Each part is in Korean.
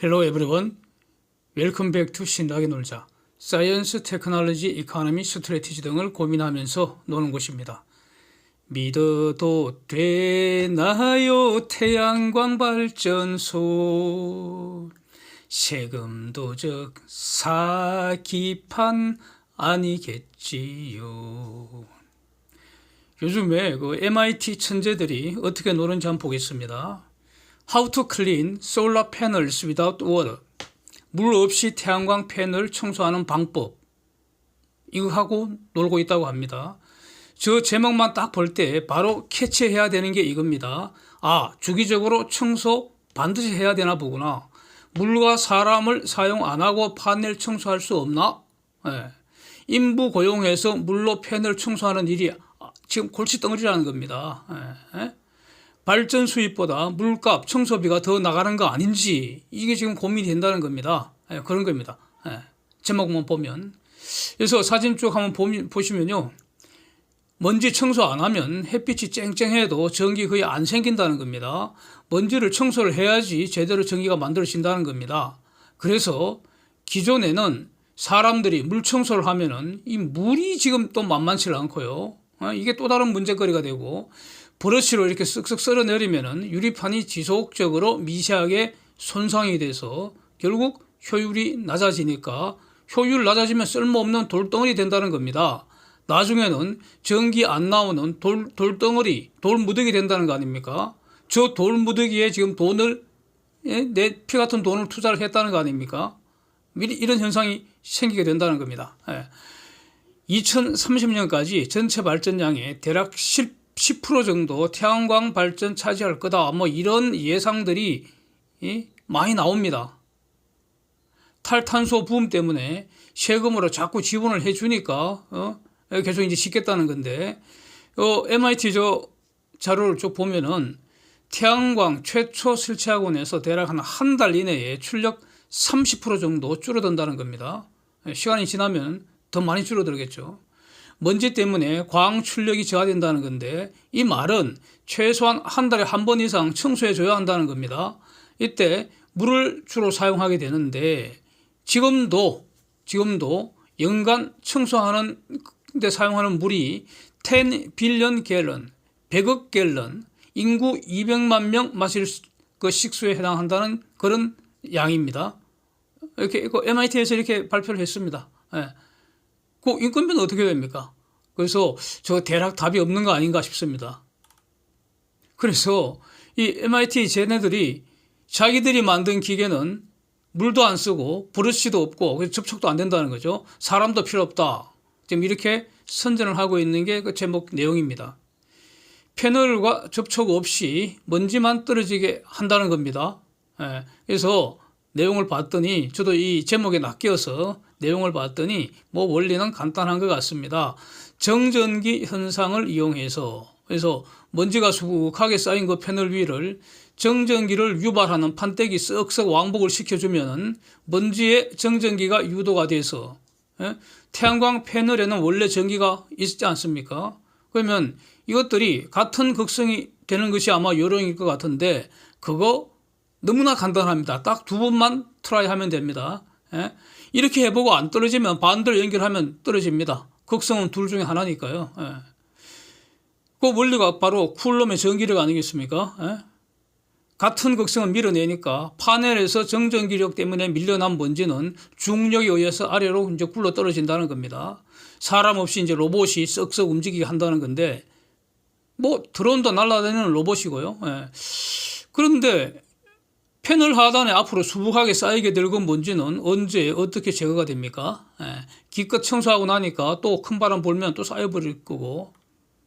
Hello everyone. Welcome back to 신나게 놀자. 사이언스, 테크놀로지, 이코노미, 스트레티지 등을 고민하면서 노는 곳입니다. 믿어도 되나요 태양광 발전소 세금도적 사기판 아니겠지요. 요즘에 그 MIT 천재들이 어떻게 노는지 한번 보겠습니다. How to clean solar panels without water. 물 없이 태양광 패널 청소하는 방법. 이거 하고 놀고 있다고 합니다. 저 제목만 딱 볼 때 바로 캐치해야 되는 게 이겁니다. 아, 주기적으로 청소 반드시 해야 되나 보구나. 물과 사람을 사용 안 하고 파넬 청소할 수 없나? 예. 인부 고용해서 물로 패널 청소하는 일이 아, 지금 골칫덩어리라는 겁니다. 예. 예? 발전 수입보다 물값, 청소비가 더 나가는 거 아닌지 이게 지금 고민이 된다는 겁니다. 예, 그런 겁니다. 예, 제목만 보면. 그래서 사진 쭉 한번 보시면요. 먼지 청소 안 하면 햇빛이 쨍쨍해도 전기 거의 안 생긴다는 겁니다. 먼지를 청소를 해야지 제대로 전기가 만들어진다는 겁니다. 그래서 기존에는 사람들이 물 청소를 하면은 이 물이 지금 또 만만치 않고요. 어, 이게 또 다른 문제거리가 되고 브러쉬로 이렇게 쓱쓱 썰어 내리면은 유리판이 지속적으로 미세하게 손상이 돼서 결국 효율이 낮아지니까 효율 낮아지면 쓸모없는 돌덩어리 된다는 겁니다. 나중에는 전기 안 나오는 돌, 돌덩어리, 돌무더기 된다는 거 아닙니까? 저 돌무더기에 지금 돈을, 예? 내피 같은 돈을 투자를 했다는 거 아닙니까? 미리 이런 현상이 생기게 된다는 겁니다. 예. 2030년까지 전체 발전량의 대략 10, 10% 정도 태양광 발전 차지할 거다. 뭐 이런 예상들이 이, 많이 나옵니다. 탈탄소 부음 때문에 세금으로 자꾸 지원을 해주니까 어? 계속 이제 짓겠다는 건데 어, MIT 저 자료를 쭉 보면은 태양광 최초 설치학원에서 대략 한 한 달 이내에 출력 30% 정도 줄어든다는 겁니다. 시간이 지나면 더 많이 줄어들겠죠. 먼지 때문에 광 출력이 저하된다는 건데 이 말은 최소한 한 달에 한 번 이상 청소해 줘야 한다는 겁니다. 이때 물을 주로 사용하게 되는데 지금도 지금도 연간 청소하는 데 사용하는 물이 10 빌리언 갤런, 100억 갤런, 인구 200만 명 마실 수- 그 식수에 해당한다는 그런 양입니다. 이렇게 MIT에서 이렇게 발표를 했습니다. 예. 그 인건비는 어떻게 됩니까? 그래서 저 대략 답이 없는 거 아닌가 싶습니다. 그래서 이 MIT 쟤네들이 자기들이 만든 기계는 물도 안 쓰고 브러쉬도 없고 접촉도 안 된다는 거죠. 사람도 필요 없다. 지금 이렇게 선전을 하고 있는 게 그 제목 내용입니다. 패널과 접촉 없이 먼지만 떨어지게 한다는 겁니다. 예, 그래서 내용을 봤더니 저도 이 제목에 낚여서 내용을 봤더니 뭐 원리는 간단한 것 같습니다. 정전기 현상을 이용해서 그래서 먼지가 수북하게 쌓인 그 패널 위를 정전기를 유발하는 판때기 쓱쓱 왕복을 시켜주면은 먼지에 정전기가 유도가 돼서 예? 태양광 패널에는 원래 전기가 있지 않습니까? 그러면 이것들이 같은 극성이 되는 것이 아마 요령일 것 같은데 그거 너무나 간단합니다. 딱 두 번만 트라이 하면 됩니다. 예? 이렇게 해보고 안 떨어지면 반대로 연결하면 떨어집니다. 극성은 둘 중에 하나니까요. 예. 그 원리가 바로 쿨럼의 전기력 아니겠습니까? 예? 같은 극성을 밀어내니까 파넬에서 정전기력 때문에 밀려난 먼지는 중력에 의해서 아래로 이제 굴러 떨어진다는 겁니다. 사람 없이 이제 로봇이 쓱쓱 움직이게 한다는 건데 뭐 드론도 날아다니는 로봇이고요. 예. 그런데 패널 하단에 앞으로 수북하게 쌓이게 될그 먼지는 언제 어떻게 제거가 됩니까? 예. 기껏 청소하고 나니까 또 큰 바람 불면 또 쌓여버릴 거고.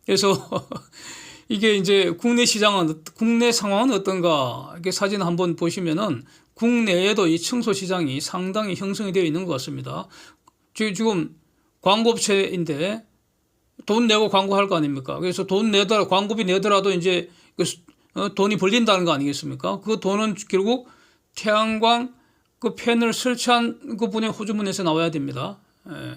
그래서 이게 이제 국내 시장은 국내 상황은 어떤가? 이렇게 사진 한번 보시면은 국내에도 이 청소 시장이 상당히 형성이 되어 있는 것 같습니다. 지- 지금 광고업체인데 돈 내고 광고할 거 아닙니까? 그래서 돈 내더라 광고비 내더라도 이제 그 돈이 벌린다는 거 아니겠습니까? 그 돈은 결국 태양광 그 팬을 설치한 그 분의 호주머니에서 나와야 됩니다. 예.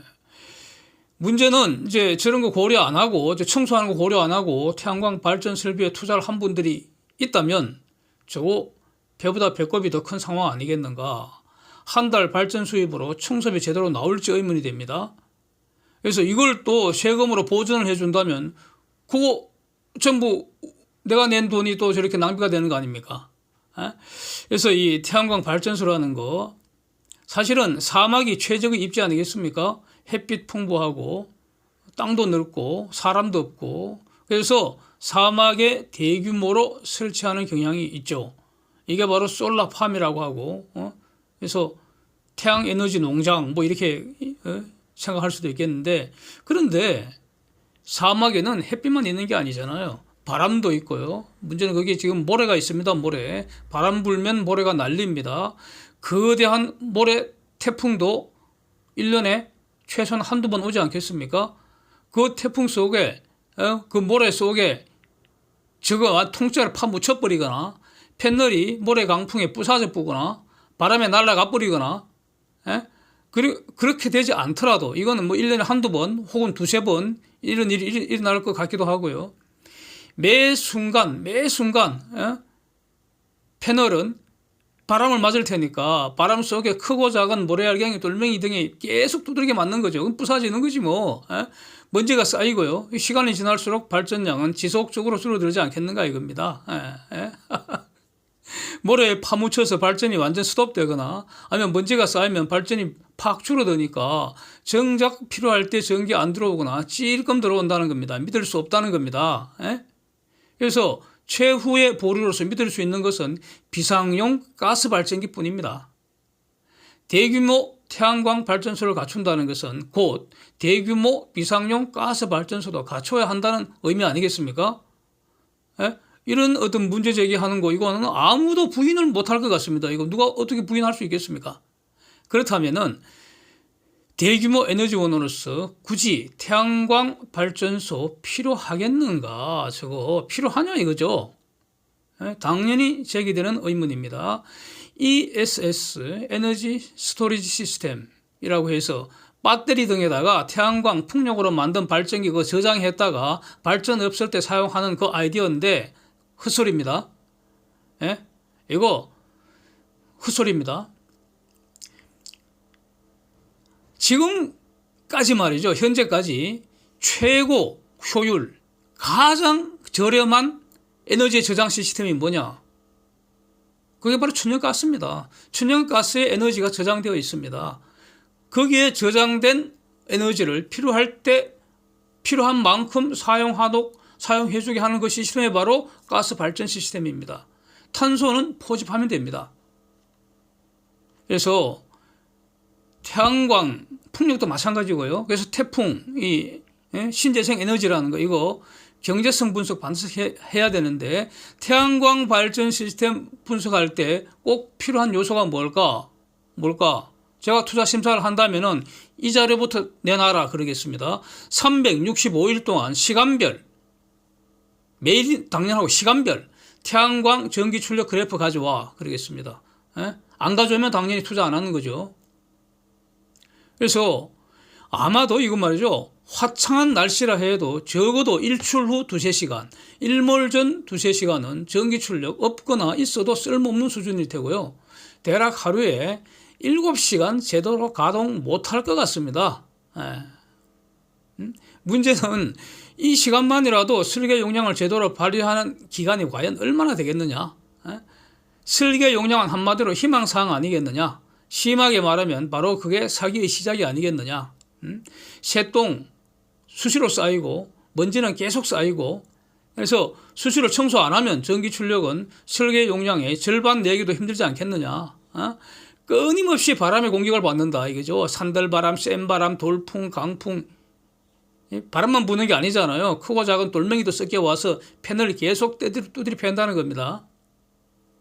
문제는 이제 저런 거 고려 안 하고 청소하는 거 고려 안 하고 태양광 발전 설비에 투자를 한 분들이 있다면 저거 배보다 배꼽이 더 큰 상황 아니겠는가? 한 달 발전 수입으로 청소비 제대로 나올지 의문이 됩니다. 그래서 이걸 또 세금으로 보전을 해준다면 그거 전부 내가 낸 돈이 또 저렇게 낭비가 되는 거 아닙니까? 에? 그래서 이 태양광 발전소라는 거 사실은 사막이 최적의 입지 아니겠습니까? 햇빛 풍부하고 땅도 넓고 사람도 없고 그래서 사막에 대규모로 설치하는 경향이 있죠. 이게 바로 솔라팜이라고 하고 어? 그래서 태양 에너지 농장 뭐 이렇게 어? 생각할 수도 있겠는데 그런데 사막에는 햇빛만 있는 게 아니잖아요. 바람도 있고요. 문제는 거기에 지금 모래가 있습니다. 모래. 바람 불면 모래가 날립니다. 거대한 모래 태풍도 1년에 최소한 한두 번 오지 않겠습니까? 그 태풍 속에, 어? 그 모래 속에 저거 통째로 파묻혀 버리거나 패널이 모래 강풍에 부사져 보거나 바람에 날아가 버리거나 예? 그렇게 되지 않더라도 이거는 뭐 1년에 한두 번 혹은 두세 번 이런 일이 일- 일어날 것 같기도 하고요. 매 순간, 매 순간, 예? 패널은 바람을 맞을 테니까 바람 속에 크고 작은 모래알갱이, 돌멩이 등이 계속 두드리게 맞는 거죠. 부사지는 거지 뭐. 예? 먼지가 쌓이고요. 이 시간이 지날수록 발전량은 지속적으로 줄어들지 않겠는가 이겁니다. 예, 예. 모래에 파묻혀서 발전이 완전 스톱되거나 아니면 먼지가 쌓이면 발전이 팍 줄어드니까 정작 필요할 때 전기 안 들어오거나 찔끔 들어온다는 겁니다. 믿을 수 없다는 겁니다. 예? 그래서 최후의 보루로서 믿을 수 있는 것은 비상용 가스 발전기 뿐입니다. 대규모 태양광 발전소를 갖춘다는 것은 곧 대규모 비상용 가스 발전소도 갖춰야 한다는 의미 아니겠습니까? 예? 이런 어떤 문제 제기하는 거 이거는 아무도 부인을 못할 것 같습니다. 이거 누가 어떻게 부인할 수 있겠습니까? 그렇다면은 대규모 에너지원으로서 굳이 태양광 발전소 필요하겠는가? 저거 필요하냐 이거죠. 예, 당연히 제기되는 의문입니다. ESS 에너지 스토리지 시스템이라고 해서 배터리 등에다가 태양광 풍력으로 만든 발전기 그 저장했다가 발전 없을 때 사용하는 그 아이디어인데 헛소리입니다. 예? 이거 헛소리입니다. 지금까지 말이죠. 현재까지 최고 효율, 가장 저렴한 에너지 저장 시스템이 뭐냐? 그게 바로 천연가스입니다. 천연가스에 에너지가 저장되어 있습니다. 거기에 저장된 에너지를 필요할 때 필요한 만큼 사용하도록 사용해주게 하는 그 시스템이 바로 가스 발전 시스템입니다. 탄소는 포집하면 됩니다. 그래서 태양광, 풍력도 마찬가지고요. 그래서 태풍, 이 예? 신재생 에너지라는 거 이거 경제성 분석 반드시 해- 해야 되는데 태양광 발전 시스템 분석할 때 꼭 필요한 요소가 뭘까? 뭘까? 제가 투자 심사를 한다면은 이 자료부터 내놔라 그러겠습니다. 365일 동안 시간별 매일 당연하고 시간별 태양광 전기 출력 그래프 가져와 그러겠습니다. 예? 안 가져오면 당연히 투자 안 하는 거죠. 그래서 아마도 이거 말이죠. 화창한 날씨라 해도 적어도 일출 후 두세 시간, 일몰 전 두세 시간은 전기 출력 없거나 있어도 쓸모없는 수준일 테고요. 대략 하루에 7시간 제대로 가동 못할 것 같습니다. 예. 음? 문제는 이 시간만이라도 설계 용량을 제대로 발휘하는 기간이 과연 얼마나 되겠느냐? 예? 설계 용량은 한마디로 희망사항 아니겠느냐? 심하게 말하면 바로 그게 사기의 시작이 아니겠느냐? 음? 새똥 수시로 쌓이고 먼지는 계속 쌓이고 그래서 수시로 청소 안 하면 전기 출력은 설계 용량의 절반 내기도 힘들지 않겠느냐? 어? 끊임없이 바람의 공격을 받는다 이거죠. 산들바람, 센바람, 돌풍, 강풍 이 바람만 부는 게 아니잖아요. 크고 작은 돌멩이도 섞여 와서 패널을 계속 두드리 팬다는 겁니다.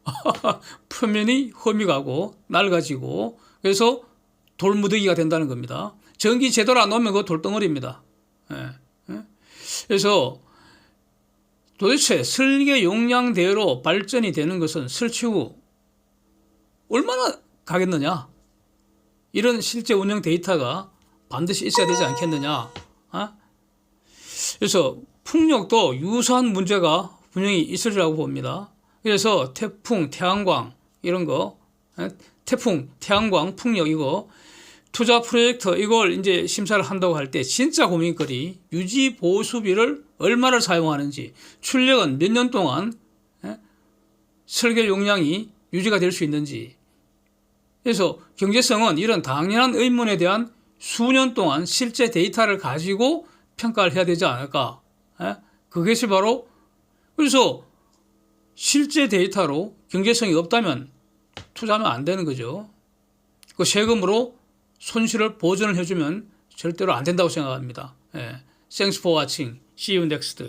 표면이 험이 가고 낡아지고 그래서 돌무더기가 된다는 겁니다. 전기 제대로 안 오면 그 돌덩어리입니다. 예, 예. 그래서 도대체 설계 용량대로 발전이 되는 것은 설치 후 얼마나 가겠느냐? 이런 실제 운영 데이터가 반드시 있어야 되지 않겠느냐? 어? 그래서 풍력도 유사한 문제가 분명히 있으리라고 봅니다. 그래서 태풍, 태양광, 이런 거, 예? 태풍, 태양광, 풍력 이거 투자 프로젝트 이걸 이제 심사를 한다고 할 때 진짜 고민거리 유지 보수비를 얼마를 사용하는지 출력은 몇 년 동안 예? 설계 용량이 유지가 될 수 있는지 그래서 경제성은 이런 당연한 의문에 대한 수년 동안 실제 데이터를 가지고 평가를 해야 되지 않을까 예? 그것이 바로 그래서 실제 데이터로 경제성이 없다면 투자하면 안 되는 거죠. 그 세금으로 손실을 보전을 해주면 절대로 안 된다고 생각합니다. 예. Thanks for watching. See you next.